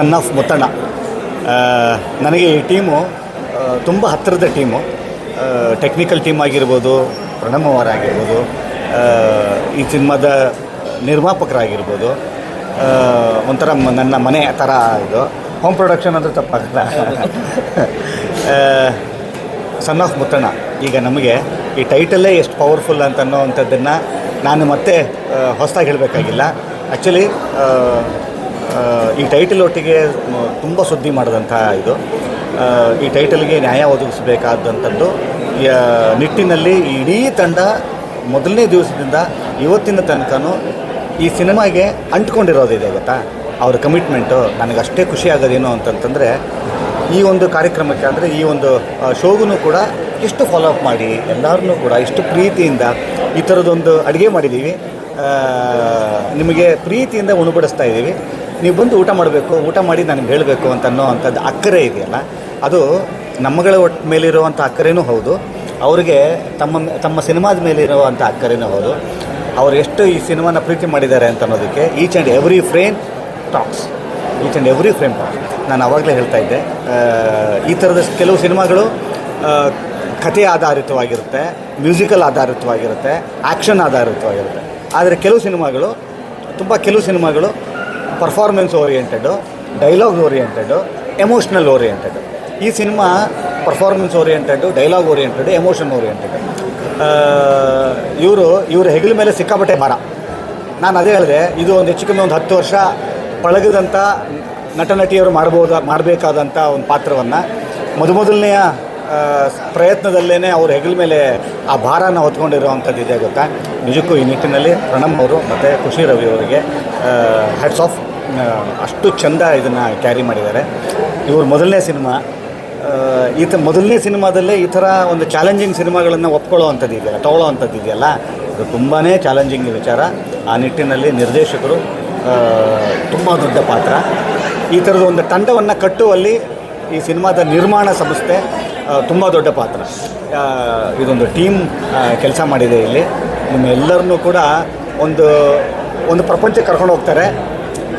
ಸನ್ of Muthanna ನನಗೆ ಈ team ತುಂಬ ಹತ್ತಿರದ ಟೀಮು. ಟೆಕ್ನಿಕಲ್ ಟೀಮ್ ಆಗಿರ್ಬೋದು ಪ್ರಣಮ್ ಅವರಾಗಿರ್ಬೋದು ಈ ಸಿನಿಮಾದ ನಿರ್ಮಾಪಕರಾಗಿರ್ಬೋದು. ಒಂಥರ ನನ್ನ ಮನೆ ಥರ ಇದು. ಹೋಮ್ ಪ್ರೊಡಕ್ಷನ್ ಅಂದರೆ ತಪ್ಪಾಗಲ್ಲ. ಸನ್ ಆಫ್ ಮುತ್ತಣ್ಣ, ಈಗ ನಮಗೆ ಈ ಟೈಟಲ್ಲೇ ಎಷ್ಟು ಪವರ್ಫುಲ್ ಅಂತ ಅನ್ನೋವಂಥದ್ದನ್ನು ನಾನು ಮತ್ತೆ ಹೊಸದಾಗಿ ಹೇಳಬೇಕಾಗಿಲ್ಲ. ಆ್ಯಕ್ಚುಲಿ ಈ ಟೈಟಲ್ ಒಟ್ಟಿಗೆ ತುಂಬ ಸುದ್ದಿ ಮಾಡಿದಂಥ ಇದು. ಈ ಟೈಟಲ್ಗೆ ನ್ಯಾಯ ಒದಗಿಸಬೇಕಾದಂಥದ್ದು. ನಿಟ್ಟಿನಲ್ಲಿ ಇಡೀ ತಂಡ ಮೊದಲನೇ ದಿವಸದಿಂದ ಇವತ್ತಿನ ತನಕನೂ ಈ ಸಿನಿಮಾಗೆ ಅಂಟ್ಕೊಂಡಿರೋದಿದೆ ಗೊತ್ತಾ? ಅವ್ರ ಕಮಿಟ್ಮೆಂಟು ನನಗೆ ಅಷ್ಟೇ ಖುಷಿ ಆಗೋದೇನು ಅಂತಂತಂದರೆ, ಈ ಒಂದು ಕಾರ್ಯಕ್ರಮಕ್ಕೆ ಅಂದರೆ ಈ ಒಂದು ಶೋಗೂ ಕೂಡ ಇಷ್ಟು ಫಾಲೋ ಅಪ್ ಮಾಡಿ, ಎಲ್ಲರನ್ನೂ ಕೂಡ ಇಷ್ಟು ಪ್ರೀತಿಯಿಂದ ಈ ಥರದೊಂದು ಅಡುಗೆ ಮಾಡಿದ್ದೀವಿ. ನಿಮಗೆ ಪ್ರೀತಿಯಿಂದ ಉಣಬಡಿಸ್ತಾ ಇದ್ದೀವಿ. ನೀವು ಬಂದು ಊಟ ಮಾಡಬೇಕು, ಊಟ ಮಾಡಿ ನನಗೆ ಹೇಳಬೇಕು ಅಂತ ಅಂಥದ್ದು ಅಕ್ಕರೆ ಇದೆಯಲ್ಲ, ಅದು ನಮ್ಮಗಳ ಒಟ್ಟು ಮೇಲಿರುವಂಥ ಅಕ್ಕರೆನೂ ಹೌದು, ಅವರಿಗೆ ತಮ್ಮ ತಮ್ಮ ಸಿನಿಮಾದ ಮೇಲಿರುವಂಥ ಅಕ್ಕರೆನೂ ಹೌದು. ಅವ್ರು ಎಷ್ಟು ಈ ಸಿನಿಮಾನ ಪ್ರೀತಿ ಮಾಡಿದ್ದಾರೆ ಅಂತ ಅನ್ನೋದಕ್ಕೆ each and every frame talks, each and every frame talks. ನಾನು ಆವಾಗಲೇ ಹೇಳ್ತಾ ಇದ್ದೆ ಈ ಥರದ ಕೆಲವು ಸಿನಿಮಾಗಳು ಕಥೆ ಆಧಾರಿತವಾಗಿರುತ್ತೆ, ಮ್ಯೂಸಿಕಲ್ ಆಧಾರಿತವಾಗಿರುತ್ತೆ, ಆ್ಯಕ್ಷನ್ ಆಧಾರಿತವಾಗಿರುತ್ತೆ. ಆದರೆ ಕೆಲವು ಸಿನಿಮಾಗಳು, ತುಂಬ ಕೆಲವು ಸಿನಿಮಾಗಳು performance oriented dialogue oriented emotional oriented ಈ cinema performance oriented dialogue oriented emotion oriented ಇವರು, ಇವರ ಹೆಗಲ ಮೇಲೆ ಸಿಕ್ಕಾಪಟ್ಟೆ ಭಾರ. ನಾನು ಅದೇ ಹೇಳಿದೆ, ಇದು ಒಂದು ಹೆಚ್ಚು ಕಮ್ಮಿ ಒಂದು ಹತ್ತು ವರ್ಷ ಪಳಗದಂಥ ನಟ ನಟಿಯರು ಮಾಡ್ಬೋದ ಮಾಡಬೇಕಾದಂಥ ಒಂದು ಪಾತ್ರವನ್ನು. ಮೊದಮೊದಲನೆಯ ಪ್ರಯತ್ನದಲ್ಲೇ ಅವ್ರ ಹೆಗಲ ಮೇಲೆ ಆ ಭಾರನ ಹೊತ್ಕೊಂಡಿರೋವಂಥದ್ದು ಇದೆ ಗೊತ್ತಾ? ನಿಜಕ್ಕೂ ಈ ನಿಟ್ಟಿನಲ್ಲಿ ಪ್ರಣಮ್ ಅವರು ಮತ್ತು ಖುಷಿ ರವಿ ಅವರಿಗೆ ಹ್ಯಾಟ್ಸ್ ಆಫ್ ಅಷ್ಟು ಚೆಂದ ಇದನ್ನು ಕ್ಯಾರಿ ಮಾಡಿದ್ದಾರೆ. ಇವರು ಮೊದಲನೇ ಸಿನಿಮಾ. ಈ ಥರ ಮೊದಲನೇ ಸಿನಿಮಾದಲ್ಲೇ ಈ ಥರ ಒಂದು ಚಾಲೆಂಜಿಂಗ್ ಸಿನಿಮಾಗಳನ್ನು ಒಪ್ಕೊಳ್ಳೋ ಅಂಥದ್ದು ಇದೆಯಲ್ಲ, ತಗೊಳ್ಳೋ ಅಂಥದ್ದು ಇದೆಯಲ್ಲ ಇದು ತುಂಬಾ ಚಾಲೆಂಜಿಂಗ್ ವಿಚಾರ. ಆ ನಿಟ್ಟಿನಲ್ಲಿ ನಿರ್ದೇಶಕರು ತುಂಬ ದೊಡ್ಡ ಪಾತ್ರ. ಈ ಥರದ ಒಂದು ತಂಡವನ್ನು ಕಟ್ಟುವಲ್ಲಿ ಈ ಸಿನಿಮಾದ ನಿರ್ಮಾಣ ಸಂಸ್ಥೆ ತುಂಬ ದೊಡ್ಡ ಪಾತ್ರ. ಇದೊಂದು ಟೀಮ್ ಕೆಲಸ ಮಾಡಿದೆ ಇಲ್ಲಿ. ನಿಮ್ಮೆಲ್ಲರನ್ನೂ ಕೂಡ ಒಂದು ಒಂದು ಪ್ರಪಂಚಕ್ಕೆ ಕರ್ಕೊಂಡು ಹೋಗ್ತಾರೆ,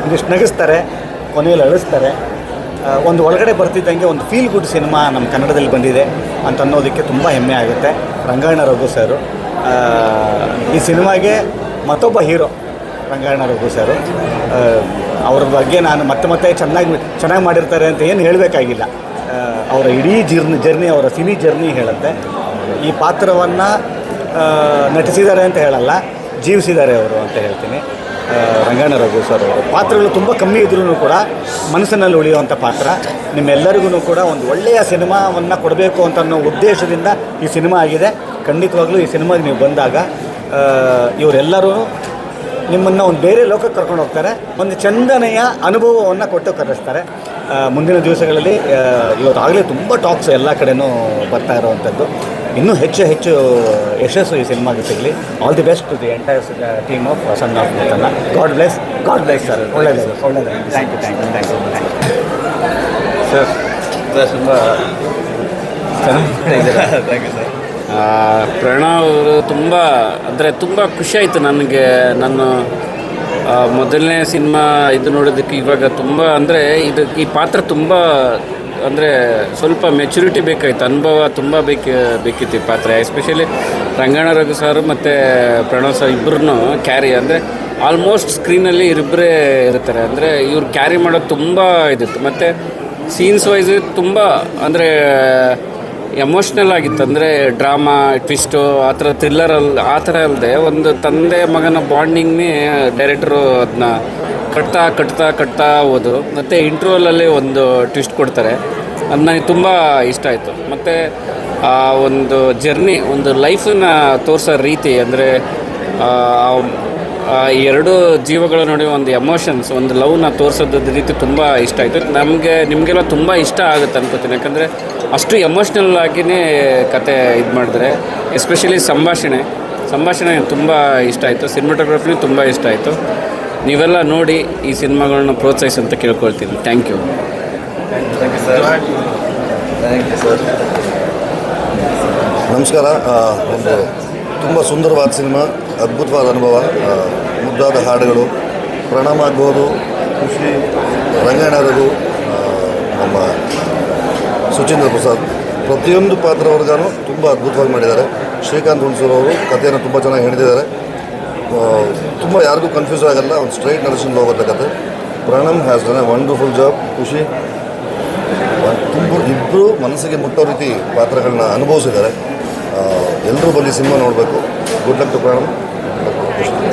ಒಂದಿಷ್ಟು ನಗಿಸ್ತಾರೆ, ಕೊನೆಯಲ್ಲಿ ಅಳಿಸ್ತಾರೆ. ಒಂದು ಒಳಗಡೆ ಬರ್ತಿದ್ದಂಗೆ ಒಂದು ಫೀಲ್ ಗುಡ್ ಸಿನಿಮಾ ನಮ್ಮ ಕನ್ನಡದಲ್ಲಿ ಬಂದಿದೆ ಅಂತ ಅನ್ನೋದಕ್ಕೆ ತುಂಬ ಹೆಮ್ಮೆ ಆಗುತ್ತೆ. ರಂಗಾಯಣ ರಘು ಸರು ಈ ಸಿನಿಮಾಗೆ ಮತ್ತೊಬ್ಬ ಹೀರೋ ರಂಗಾಯಣ ರಘು ಸರು. ಅವ್ರ ಬಗ್ಗೆ ನಾನು ಮತ್ತೆ ಮತ್ತೆ ಚೆನ್ನಾಗಿ ಚೆನ್ನಾಗಿ ಮಾಡಿರ್ತಾರೆ ಅಂತ ಏನು ಹೇಳಬೇಕಾಗಿಲ್ಲ. ಅವರ ಇಡೀ ಜರ್ನಿ ಜರ್ನಿ ಅವರ ಸಿನಿ ಜರ್ನಿ ಹೇಳುತ್ತೆ. ಈ ಪಾತ್ರವನ್ನು ನಟಿಸಿದ್ದಾರೆ ಅಂತ ಹೇಳಲ್ಲ, ಜೀವಿಸಿದ್ದಾರೆ ಅವರು ಅಂತ ಹೇಳ್ತೀನಿ. ರಂಗಣ್ಣ ರಘು ಸರ್. ಅವರು ಪಾತ್ರಗಳು ತುಂಬ ಕಮ್ಮಿ ಇದ್ರೂ ಕೂಡ ಮನಸ್ಸಿನಲ್ಲಿ ಉಳಿಯುವಂಥ ಪಾತ್ರ. ನಿಮ್ಮೆಲ್ಲರಿಗೂ ಕೂಡ ಒಂದು ಒಳ್ಳೆಯ ಸಿನಿಮಾವನ್ನು ಕೊಡಬೇಕು ಅಂತ ಅನ್ನೋ ಉದ್ದೇಶದಿಂದ ಈ ಸಿನಿಮಾ ಆಗಿದೆ. ಖಂಡಿತವಾಗ್ಲೂ ಈ ಸಿನಿಮಾಗೆ ನೀವು ಬಂದಾಗ ಇವರೆಲ್ಲರೂ ನಿಮ್ಮನ್ನು ಒಂದು ಬೇರೆ ಲೋಕಕ್ಕೆ ಕರ್ಕೊಂಡು ಹೋಗ್ತಾರೆ. ಒಂದು ಚಂದನೆಯ ಅನುಭವವನ್ನು ಕೊಟ್ಟು ಕರೆಸ್ತಾರೆ. ಮುಂದಿನ ದಿವಸಗಳಲ್ಲಿ ಇವತ್ತು ಇವತ್ತಾಗಲೇ ತುಂಬ ಟಾಕ್ಸ್ ಎಲ್ಲ ಕಡೆಯೂ ಬರ್ತಾ ಇರುವಂಥದ್ದು ಇನ್ನೂ ಹೆಚ್ಚು ಹೆಚ್ಚು ಯಶಸ್ಸು ಈ ಸಿನಿಮಾಗೆ ಸಿಗಲಿ. All the best to the entire team of son of Muttanna God bless God bless sir ಒಳ್ಳೆಯದು ಒಳ್ಳೆಯದು thank you thank you thank you thank you sir sir ತುಂಬ ಥ್ಯಾಂಕ್ ಯು ಸರ್ ಪ್ರಣವ್ ಅವರು ತುಂಬ ಅಂದರೆ ತುಂಬ ಖುಷಿಯಾಯಿತು ಆಯಿತು ನನಗೆ. ನಾನು ಮೊದಲನೇ ಸಿನಿಮಾ ಇದು ನೋಡೋದಕ್ಕೆ ಇವಾಗ ತುಂಬ ಅಂದರೆ ಇದು ಈ ಪಾತ್ರ ತುಂಬ ಅಂದರೆ ಸ್ವಲ್ಪ ಮೆಚುರಿಟಿ ಬೇಕಾಯಿತು. ಅನುಭವ ತುಂಬ ಬೇಕು, ಬೇಕಿತ್ತು ಈ ಪಾತ್ರ. ಎಸ್ಪೆಷಲಿ ರಂಗಣ್ಣ ರಘು ಸರ್ ಮತ್ತು ಪ್ರಣವ್ ಸರ್ ಇಬ್ಬರನ್ನು ಕ್ಯಾರಿ ಅಂದರೆ ಆಲ್ಮೋಸ್ಟ್ ಸ್ಕ್ರೀನಲ್ಲಿ ಇವರಿಬ್ಬರೇ ಇರ್ತಾರೆ. ಅಂದರೆ ಇವ್ರು ಕ್ಯಾರಿ ಮಾಡೋದು ತುಂಬ ಇದಿತ್ತು. ಮತ್ತು ಸೀನ್ಸ್ ವೈಸ್ ತುಂಬ ಅಂದರೆ ಎಮೋಷ್ನಲ್ ಆಗಿತ್ತು. ಅಂದರೆ ಡ್ರಾಮಾ ಟ್ವಿಸ್ಟು ಆ ಥರ ಥ್ರಿಲ್ಲರ್ ಅಲ್, ಆ ಥರ ಅಲ್ಲದೆ ಒಂದು ತಂದೆ ಮಗನ ಬಾಂಡಿಂಗ್ನೇ ಡೈರೆಕ್ಟ್ರು ಅದನ್ನ ಕಟ್ತಾ ಕಟ್ತಾ ಕಟ್ತಾ ಹೋದು ಮತ್ತು ಇಂಟ್ರೋಲಲ್ಲಿ ಒಂದು ಟ್ವಿಸ್ಟ್ ಕೊಡ್ತಾರೆ. ಅದು ನನಗೆ ತುಂಬ ಇಷ್ಟ ಆಯಿತು. ಮತ್ತು, ಆ, ಒಂದು ಜರ್ನಿ, ಒಂದು ಲೈಫನ್ನ ತೋರಿಸೋ ರೀತಿ ಅಂದರೆ ಎರಡು ಜೀವಗಳ ನಡುವೆ ಒಂದು ಎಮೋಷನ್ಸ್, ಒಂದು ಲವ್ನ ತೋರಿಸೋದ ರೀತಿ ತುಂಬ ಇಷ್ಟ ಆಯಿತು. ನಮಗೆ, ನಿಮಗೆಲ್ಲ ತುಂಬ ಇಷ್ಟ ಆಗುತ್ತೆ ಅನ್ಕೋತೀನಿ. ಯಾಕಂದರೆ ಅಷ್ಟು ಎಮೋಷ್ನಲ್ ಆಗಿಯೇ ಕತೆ ಇದು ಮಾಡಿದ್ರೆ, ಎಸ್ಪೆಷಲಿ ಸಂಭಾಷಣೆ. ಸಂಭಾಷಣೆ ತುಂಬ ಇಷ್ಟ ಆಯಿತು. ಸಿನಿಮಾಟೋಗ್ರಫಿನೂ ತುಂಬ ಇಷ್ಟ ಆಯಿತು. ನೀವೆಲ್ಲ ನೋಡಿ ಈ ಸಿನಿಮಾಗಳನ್ನ ಪ್ರೋತ್ಸಾಹಿಸಿ ಅಂತ ಕೇಳ್ಕೊಳ್ತೀನಿ. ಥ್ಯಾಂಕ್ ಯು ನಮಸ್ಕಾರ. ಒಂದು ತುಂಬ ಸುಂದರವಾದ ಸಿನಿಮಾ, ಅದ್ಭುತವಾದ ಅನುಭವ ಮುದ್ದಾದ ಹಾಡುಗಳು, ಪ್ರಣಾಮ ಆಗ್ಬೋದು, ಖುಷಿ ರಂಗಾಯಣ ರಘು ನಮ್ಮ ಸುಚೀಂದ್ರ ಪ್ರಸಾದ್. ಪ್ರತಿಯೊಂದು ಪಾತ್ರವರ್ಗನೂ ತುಂಬ ಅದ್ಭುತವಾಗಿ ಮಾಡಿದ್ದಾರೆ. ಶ್ರೀಕಾಂತ್ ಅವರು ಕಥೆಯನ್ನು ತುಂಬ ಚೆನ್ನಾಗಿ ಹೇಳಿದ್ದಾರೆ ತುಂಬ ಯಾರಿಗೂ ಕನ್ಫ್ಯೂಸ್ ಆಗಲ್ಲ, ಒಂದು ಸ್ಟ್ರೈಟ್ ನಡೆಸಿಂದ ಕತೆ Pranam has done a wonderful job Khushi. ತುಂಬ ಇಬ್ಬರು ಮನಸ್ಸಿಗೆ ಮುಟ್ಟೋ ರೀತಿ ಪಾತ್ರಗಳನ್ನ ಅನುಭವಿಸಿದ್ದಾರೆ. ಎಲ್ಲರೂ ಬಂದು ಸಿನಿಮಾ ನೋಡಬೇಕು. Good luck to Pranam.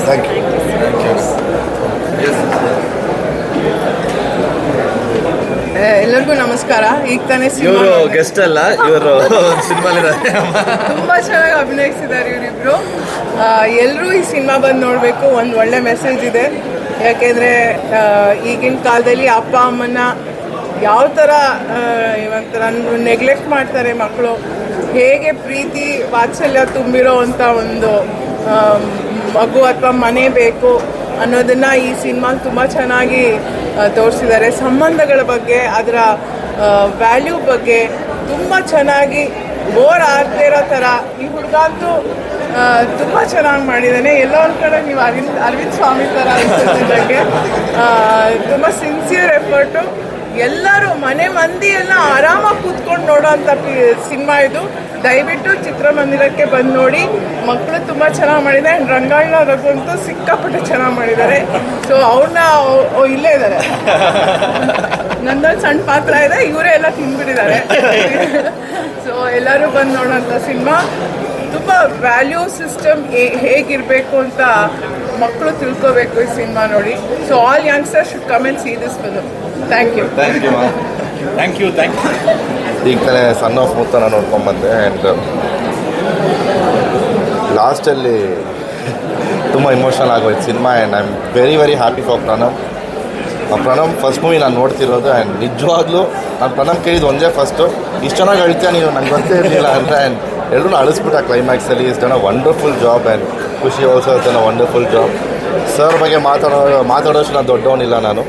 Thank you ಎಲ್ಲರಿಗೂ ನಮಸ್ಕಾರ. ಈಗ ತಾನೇ ಇವರು ಗೆಸ್ಟ್ ಅಲ್ಲ ಇವರು ಸಿನಿಮಾಲಿದ್ದಾರೆ ತುಂಬಾ ಚೆನ್ನಾಗಿ ಅಭಿನಯಿಸಿದ್ದಾರೆ ಇವರಿಬ್ರು ಎಲ್ಲರೂ ಈ ಸಿನಿಮಾ ಬಂದು ನೋಡಬೇಕು ಒಂದು ಒಳ್ಳೆ ಮೆಸೇಜ್ ಇದೆ. ಯಾಕೆಂದರೆ ಈಗಿನ ಕಾಲದಲ್ಲಿ ಅಪ್ಪ ಅಮ್ಮನ ಯಾವ ಥರ ಇವಂತರ ನೆಗ್ಲೆಕ್ಟ್ ಮಾಡ್ತಾರೆ ಮಕ್ಕಳು ಹೇಗೆ ಪ್ರೀತಿ ವಾತ್ಸಲ್ಯ ತುಂಬಿರೋ ಅಂಥ ಒಂದು ಮಗು ಅಥವಾ ಮನೆ ಬೇಕು. ಅನ್ನೋದನ್ನ ಈ ಸಿನಿಮಾ ತುಂಬ ಚೆನ್ನಾಗಿ ತೋರಿಸಿದ್ದಾರೆ. ಸಂಬಂಧಗಳ ಬಗ್ಗೆ, ಅದರ ವ್ಯಾಲ್ಯೂ ಬಗ್ಗೆ ತುಂಬ ಚೆನ್ನಾಗಿ ಬೋರ್ ಆಗದೇ ಇರೋ ಥರ ಈ ಹುಡುಗ ಅಂತೂ ತುಂಬ ಚೆನ್ನಾಗಿ ಮಾಡಿದ್ದಾನೆ. ಎಲ್ಲೋ ಒಂದು ಕಡೆ ನೀವು ಅರವಿಂದ್ ಅರವಿಂದ್ ಸ್ವಾಮಿ ಥರ ಅನಿಸುತ್ತೆ ತುಂಬ ಸಿನ್ಸಿಯರ್ ಎಫರ್ಟು ಎಲ್ಲರೂ ಮನೆ ಮಂದಿ ಎಲ್ಲ ಆರಾಮಾಗಿ ಕೂತ್ಕೊಂಡು ನೋಡೋ ಅಂಥ ಸಿನಿಮಾ ಇದು. ದಯವಿಟ್ಟು ಚಿತ್ರಮಂದಿರಕ್ಕೆ ಬಂದು ನೋಡಿ. ಮಕ್ಕಳು ತುಂಬ ಚೆನ್ನಾಗಿ ಮಾಡಿದ್ದಾರೆ. ಆ್ಯಂಡ್ ರಂಗಾಯಣ ರಘುವಂತೂ ಸಿಕ್ಕಾಪಟ್ಟೆ ಚೆನ್ನಾಗಿ ಮಾಡಿದ್ದಾರೆ. ಸೊ ಅವ್ರನ್ನ ಇಲ್ಲೇ ಇದ್ದಾರೆ. ನಂದೊಂದು ಸಣ್ಣ ಪಾತ್ರ ಇದೆ. ಇವರೇ ಎಲ್ಲ ತಿಂದ್ಬಿಟ್ಟಿದ್ದಾರೆ. ಸೊ ಎಲ್ಲರೂ ಬಂದು ನೋಡೋಂಥ ಸಿನಿಮಾ. ತುಂಬ ವ್ಯಾಲ್ಯೂ ಸಿಸ್ಟಮ್ ಹೇಗಿರಬೇಕು ಅಂತ ಮಕ್ಕಳು ತಿಳ್ಕೋಬೇಕು ಈ ಸಿನಿಮಾ ನೋಡಿ. So all youngster should come and see this film thank you thank you thank you thank you ಈಗ ತಾನೇ ಸನ್ ಆಫ್ ಮುತ್ತನ ನೋಡ್ಕೊಂಬಂದೆ ಆ್ಯಂಡ್ ಲಾಸ್ಟಲ್ಲಿ ತುಂಬ ಇಮೋಷನಲ್ ಆಗೋಯ್ತು cinema and I am very very happy for Pranam ಆ Pranam first movie ನಾನು ನೋಡ್ತಿರೋದು and ನಿಜವಾಗ್ಲೂ ನಾನು ಪ್ರಣಮ್ ಕೇಳಿದ್ದು ಒಂದೇ ಫಸ್ಟು ಇಷ್ಟು ಚೆನ್ನಾಗಿ ಹೇಳ್ತೀಯ ನೀನು? ನನಗೆ ಗೊತ್ತೇ ಇರಲಿಲ್ಲ ಅಂದರೆ ಆ್ಯಂಡ್ ಎಲ್ಲರೂ ಅಳಿಸ್ಬಿಟ್ಟ ಕ್ಲೈಮ್ಯಾಕ್ಸಲ್ಲಿ is done a wonderful job and Khushi also done a wonderful job sir ಬಗ್ಗೆ ಮಾತಾಡೋ, ಮಾತಾಡೋಷ್ಟು ನಾನು ದೊಡ್ಡವನಿಲ್ಲ ನಾನು.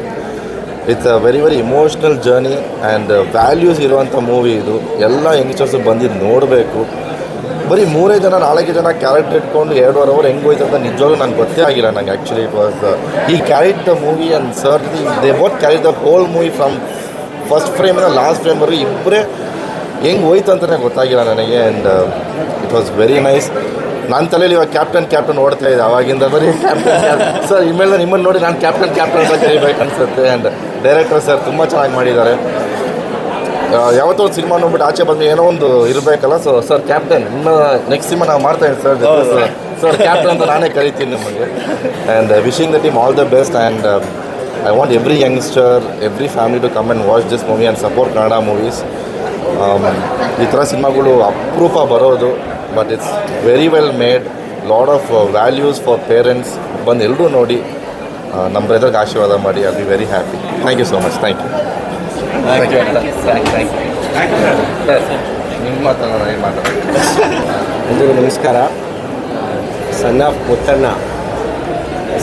It's a very very emotional journey and values ಇರುವಂಥ ಮೂವಿ ಇದು. ಎಲ್ಲ ಯಂಗ್ಸ್ಟರ್ಸು ಬಂದಿದ್ದು ನೋಡಬೇಕು. ಬರೀ ಮೂರೇ ಜನ, ನಾಲ್ಕು ಜನ ಕ್ಯಾರೆಕ್ಟರ್ ಇಟ್ಕೊಂಡು ಎರಡೂವರೆ ಅವರ್ ಹೆಂಗೆ ಹೋಯ್ತು ಅಂತ ನಿಜವಾಗ್ಲೂ ನಂಗೆ ಗೊತ್ತೇ ಆಗಿಲ್ಲ ನಂಗೆ. ಆ್ಯಕ್ಚುಲಿ ವಾಸ್ ಈ character the movie and sir they both carry the whole movie from first ಫ್ರೇಮಿಂದ last ಫ್ರೇಮ್ವರೆಗೂ ಇಬ್ಬರೇ ಹೆಂಗೆ ಹೋಯ್ತು ಅಂತಲೇ ಗೊತ್ತಾಗಿಲ್ಲ ನನಗೆ and it was very nice ನನ್ನ ತಲೆಯಲ್ಲಿ ಇವಾಗ ಕ್ಯಾಪ್ಟನ್ ಕ್ಯಾಪ್ಟನ್ ಓಡ್ತಾ ಇದೆ, ಅವಾಗಿಂದ ಬರೀ ಕ್ಯಾಪ್ಟನ್ ಸರ್ ಇಮೇಲೆ ನಿಮ್ಮನ್ನು ನೋಡಿ ನಾನು ಕ್ಯಾಪ್ಟನ್ ಕ್ಯಾಪ್ಟನ್ ಅಂತ ಕರಿಬೇಕು ಅನ್ಸುತ್ತೆ ಆ್ಯಂಡ್ ಡೈರೆಕ್ಟರ್ ಸರ್ ತುಂಬ ಚೆನ್ನಾಗಿ ಮಾಡಿದ್ದಾರೆ. ಯಾವತ್ತೋ ಒಂದು ಸಿನಿಮಾ ನೋಡ್ಬಿಟ್ಟು ಆಚೆ ಬಂದು ಏನೋ ಒಂದು ಇರಬೇಕಲ್ಲ ಸೊ ಸರ್ ಕ್ಯಾಪ್ಟನ್ ಇನ್ನು ನೆಕ್ಸ್ಟ್ ಸಿನಿಮಾ ನಾವು ಮಾಡ್ತಾ ಇದ್ದೀವಿ ಸರ್ ಸರ್ ಕ್ಯಾಪ್ಟನ್ ಅಂತ ನಾನೇ ಕರಿತೀನಿ ನಿಮಗೆ. And wishing the team all the best and I want every youngster every family to come and watch this movie and support Kannada movies ಈ ಥರ ಸಿನಿಮಾಗಳು ಅಪರೂಪ ಬರೋದು but it's very well made lot of values for parents ಬಂದು ಎಲ್ಲರೂ ನೋಡಿ ನಮ್ಮ ಬ್ರದರ್ಗೆ ಆಶೀರ್ವಾದ ಮಾಡಿ I be very happy thank you so much thank you thank you thank thank you ನಿಮ್ಮ ಮಾತನ್ನು ಏನು ಮಾತಾಡ್ತೀನಿ ಎಲ್ರಿಗೂ ನಮಸ್ಕಾರ. ಸಣ್ಣ ಪುತ್ತಣ್ಣ ಮುತ್ತಣ್ಣ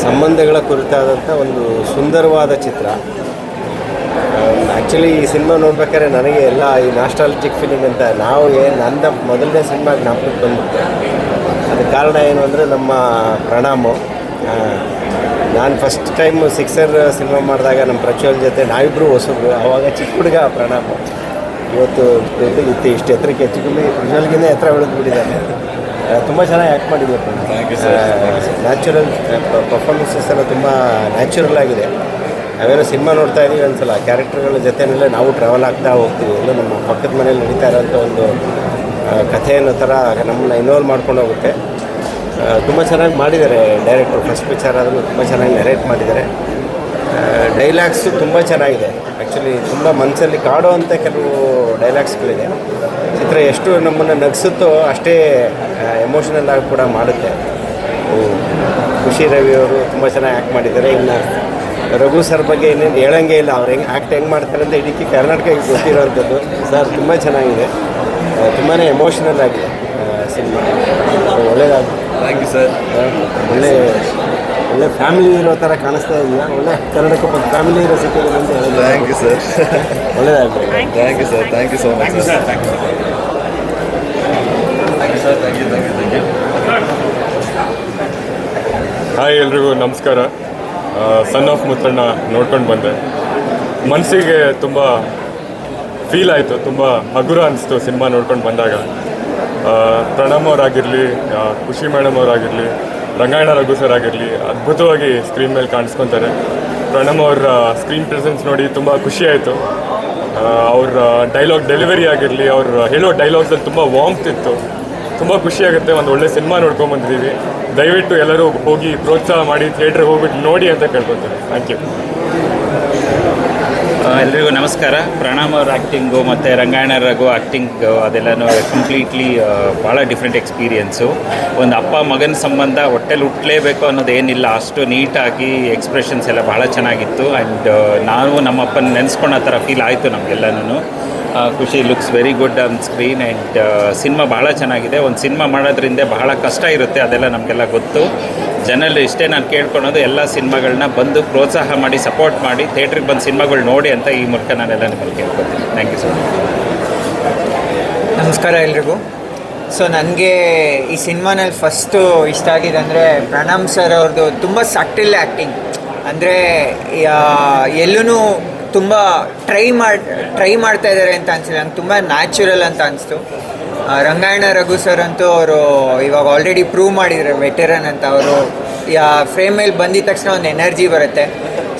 ಸಂಬಂಧಗಳ ಕುರಿತಾದಂಥ ಒಂದು ಸುಂದರವಾದ ಚಿತ್ರ. ಆ್ಯಕ್ಚುಲಿ ಈ ಸಿನಿಮಾ ನೋಡ್ಬೇಕಾದ್ರೆ ನನಗೆ ಎಲ್ಲ ಈ ನಾಸ್ಟಾಲಜಿಕ್ ಫೀಲಿಂಗ್ ಅಂತ ನಾವು ಏನು ನನ್ನ ಮೊದಲನೇ ಸಿನಿಮಾ ಜ್ಞಾಪಕಕ್ಕೆ ಬಂದಿದ್ದೆ ಅದಕ್ಕೆ ಕಾರಣ ಏನು ಅಂದರೆ ನಮ್ಮ ಪ್ರಣಾಮ. ನಾನು ಫಸ್ಟ್ ಟೈಮ್ ಸಿಕ್ಸರ್ ಸಿನಿಮಾ ಮಾಡಿದಾಗ ನಮ್ಮ ಪ್ರಚೋಲ್ ಜೊತೆ ನಾವಿಬ್ಬರು ಹೊಸಬ್ರು ಆವಾಗ ಚಿಕ್ಕ ಹುಡುಗ ಪ್ರಣಾಮ. ಇವತ್ತು ಇತ್ತು ಇಷ್ಟು ಎತ್ತರಕ್ಕೆ ಹೆಚ್ಚು ಕಮ್ಮಿ ಪ್ರಜ್ವಲ್ಗಿಂತ ಎತ್ತರ ಬೆಳೆದ್ಬಿಟ್ಟಿದ್ದಾನೆ ತುಂಬ ಚೆನ್ನಾಗಿ ಆ್ಯಕ್ಟ್ ಮಾಡಿದ್ರು. ನ್ಯಾಚುರಲ್ ಪರ್ಫಾರ್ಮೆನ್ಸಸ್ ಎಲ್ಲ ತುಂಬ ನ್ಯಾಚುರಲ್ ಆಗಿದೆ. ನಾವೇನೋ ಸಿನಿಮಾ ನೋಡ್ತಾ ಇದ್ದೀವಿ ಅನ್ಸಲ್ಲ. ಕ್ಯಾರೆಕ್ಟರ್ಗಳ ಜೊತೆಯಲ್ಲೇ ನಾವು ಟ್ರಾವೆಲ್ ಆಗ್ತಾ ಹೋಗ್ತೀವಿ. ಎಲ್ಲ ನಮ್ಮ ಪಕ್ಕದ ಮನೇಲಿ ನಡೀತಾ ಇರೋಂಥ ಒಂದು ಕಥೆ ಅನ್ನೋ ಥರ ನಮ್ಮನ್ನ ಇನ್ವಾಲ್ವ್ ಮಾಡ್ಕೊಂಡು ಹೋಗುತ್ತೆ. ತುಂಬ ಚೆನ್ನಾಗಿ ಮಾಡಿದ್ದಾರೆ ಡೈರೆಕ್ಟ್ರು ಫಸ್ಟ್ ಪಿಕ್ಚರ್ ಆದರೂ ತುಂಬ ಚೆನ್ನಾಗಿ ನೆರೇಟ್ ಮಾಡಿದ್ದಾರೆ. ಡೈಲಾಗ್ಸು ತುಂಬ ಚೆನ್ನಾಗಿದೆ. ಆ್ಯಕ್ಚುಲಿ ತುಂಬ ಮನಸ್ಸಲ್ಲಿ ಕಾಡುವಂಥ ಕೆಲವು ಡೈಲಾಗ್ಸ್ಗಳಿದೆ ಚಿತ್ರ ಎಷ್ಟು ನಮ್ಮನ್ನು ನಗಿಸುತ್ತೋ ಅಷ್ಟೇ ಎಮೋಷನಲ್ ಆಗಿ ಕೂಡ ಮಾಡುತ್ತೆ. ಖುಷಿ ರವಿ ಅವರು ತುಂಬ ಚೆನ್ನಾಗಿ ಆ್ಯಕ್ಟ್ ಮಾಡಿದ್ದಾರೆ. ಇನ್ನು ರಘು ಸರ್ ಬಗ್ಗೆ ಇನ್ನೇನು ಹೇಳಂಗೆ ಇಲ್ಲ. ಅವ್ರು ಹೆಂಗೆ ಆ್ಯಕ್ಟ್ ಹೆಂಗೆ ಮಾಡ್ತಾರೆ ಅಂತ ಇಡೀ ಕರ್ನಾಟಕಕ್ಕೆ ಗೊತ್ತಿರೋವಂಥದ್ದು ಸರ್ ತುಂಬ ಚೆನ್ನಾಗಿದೆ. ತುಂಬಾ ಎಮೋಷನಲ್ ಆಗಿದೆ ಸಿನಿಮಾ. ಒಳ್ಳೆಯದಾಗಿ ಥ್ಯಾಂಕ್ ಯು ಸರ್ ಒಳ್ಳೆ ಒಳ್ಳೆ ಫ್ಯಾಮಿಲಿ ಇರೋ ಥರ ಕಾಣಿಸ್ತಾ ಇದೆಯಾ? ಒಳ್ಳೆ ಕನ್ನಡಕ್ಕೆ ಒಂದು ಫ್ಯಾಮಿಲಿ ಇರೋ ಸಿಕ್ಕಿದೆ ಅಂತ ಹೇಳಿದ್ರೆ ಥ್ಯಾಂಕ್ ಯು ಸರ್ ಒಳ್ಳೆಯದಾಗಲಿ thank you sir thank you so much sir thank you thank you sir thank you thank you thank you hi ಎಲ್ರಿಗೂ ನಮಸ್ಕಾರ. ಸನ್ ಆಫ್ ಮುತ್ತಣ್ಣ ನೋಡ್ಕೊಂಡು ಬಂದೆ. ಮನಸ್ಸಿಗೆ ತುಂಬ ಫೀಲ್ ಆಯಿತು, ತುಂಬ ಹಗುರ ಅನಿಸ್ತು ಸಿನಿಮಾ ನೋಡ್ಕೊಂಡು ಬಂದಾಗ. ಪ್ರಣಮ್ ಅವರಾಗಿರಲಿ ಖುಷಿ ಮೇಡಮ್ ಅವರಾಗಿರಲಿ, ರಂಗಾಯಣ ರಘು ಸರ್ ಆಗಿರಲಿ, ಅದ್ಭುತವಾಗಿ ಸ್ಕ್ರೀನ್ ಮೇಲೆ ಕಾಣಿಸ್ಕೊತಾರೆ. ಪ್ರಣಮ್ ಅವರ ಸ್ಕ್ರೀನ್ ಪ್ರೆಸೆನ್ಸ್ ನೋಡಿ ತುಂಬ ಖುಷಿ ಆಯಿತು. ಅವ್ರ ಡೈಲಾಗ್ ಡೆಲಿವರಿ ಆಗಿರಲಿ, ಅವ್ರು ಹೇಳೋ ಡೈಲಾಗ್ಸಲ್ಲಿ ತುಂಬ ವಾಮ್ತ್ ಇತ್ತು. ತುಂಬ ಖುಷಿಯಾಗುತ್ತೆ ಒಂದು ಒಳ್ಳೆ ಸಿನಿಮಾ ನೋಡ್ಕೊಂಬಂದಿದ್ದೀವಿ ದಯವಿಟ್ಟು ಎಲ್ಲರೂ ಹೋಗಿ ಪ್ರೋತ್ಸಾಹ ಮಾಡಿ ಥಿಯೇಟ್ರಿಗೆ ಹೋಗ್ಬಿಟ್ಟು ನೋಡಿ ಅಂತ ಕೇಳ್ಕೊತಾರೆ ಥ್ಯಾಂಕ್ ಯು ಎಲ್ರಿಗೂ ನಮಸ್ಕಾರ. ಪ್ರಣಾಮ್ ಅವ್ರ ಆ್ಯಕ್ಟಿಂಗು ಮತ್ತು ರಂಗಾಯಣ ರಘು ಆ್ಯಕ್ಟಿಂಗ್ ಅದೆಲ್ಲನೂ ಕಂಪ್ಲೀಟ್ಲಿ ಭಾಳ ಡಿಫ್ರೆಂಟ್ ಎಕ್ಸ್ಪೀರಿಯೆನ್ಸು ಒಂದು ಅಪ್ಪ ಮಗನ ಸಂಬಂಧ ಹೊಟ್ಟೆಲಿ ಹುಟ್ಟಲೇಬೇಕು ಅನ್ನೋದೇನಿಲ್ಲ ಅಷ್ಟು ನೀಟಾಗಿ ಎಕ್ಸ್ಪ್ರೆಷನ್ಸ್ ಎಲ್ಲ ಭಾಳ ಚೆನ್ನಾಗಿತ್ತು. ಆ್ಯಂಡ್ ನಾವು ನಮ್ಮ ಅಪ್ಪನ ನೆನೆಸ್ಕೊಳೋ ಥರ ಫೀಲ್ ಆಯಿತು ನಮಗೆಲ್ಲನೂ Khushi looks very good on screen and cinema ಭಾಳ ಚೆನ್ನಾಗಿದೆ. ಒಂದು ಸಿನಿಮಾ ಮಾಡೋದ್ರಿಂದ ಬಹಳ ಕಷ್ಟ ಇರುತ್ತೆ. ಅದೆಲ್ಲ ನಮಗೆಲ್ಲ ಗೊತ್ತು. ಜನರಲ್ಲಿ ಇಷ್ಟೇ ನಾನು ಕೇಳ್ಕೊಳೋದು ಎಲ್ಲ ಸಿನಿಮಾಗಳನ್ನ ಬಂದು ಪ್ರೋತ್ಸಾಹ ಮಾಡಿ ಸಪೋರ್ಟ್ ಮಾಡಿ ಥಿಯೇಟ್ರಿಗೆ ಬಂದು ಸಿನಿಮಾಗಳು ನೋಡಿ ಅಂತ ಈ ಮೂಲಕ ನಾನೆಲ್ಲ ನಿಮ್ಮಲ್ಲಿ ಕೇಳ್ಕೊತೀನಿ. ಥ್ಯಾಂಕ್ ಯು ಸೊ ಮಚ್ ನಮಸ್ಕಾರ ಎಲ್ರಿಗೂ. ಸೊ ನನಗೆ ಈ ಸಿನಿಮಾನಲ್ಲಿ ಫಸ್ಟು ಇಷ್ಟ ಆಗಿದೆ ಅಂದರೆ ಪ್ರಣಮ್ ಸರ್ ಅವ್ರದ್ದು ತುಂಬ ಸಟ್ಟಿಲ್ ಆ್ಯಕ್ಟಿಂಗ್ ಅಂದರೆ ಎಲ್ಲೂ ತುಂಬ ಟ್ರೈ ಮಾಡಿ ಟ್ರೈ ಮಾಡ್ತಾ ಇದ್ದಾರೆ ಅಂತ ಅನಿಸಿಲ್ಲ. ನಂಗೆ ತುಂಬ ನ್ಯಾಚುರಲ್ ಅಂತ ಅನಿಸ್ತು. ರಂಗಾಯಣ ರಘು ಸರ್ ಅಂತೂ ಅವರು ಇವಾಗ ಆಲ್ರೆಡಿ ಪ್ರೂವ್ ಮಾಡಿದ್ದಾರೆ ವೆಟರನ್ ಅಂತ ಅವರು. ಯಾ ಫ್ರೇಮ್ ಮೇಲೆ ಬಂದಿದ ತಕ್ಷಣ ಒಂದು ಎನರ್ಜಿ ಬರುತ್ತೆ.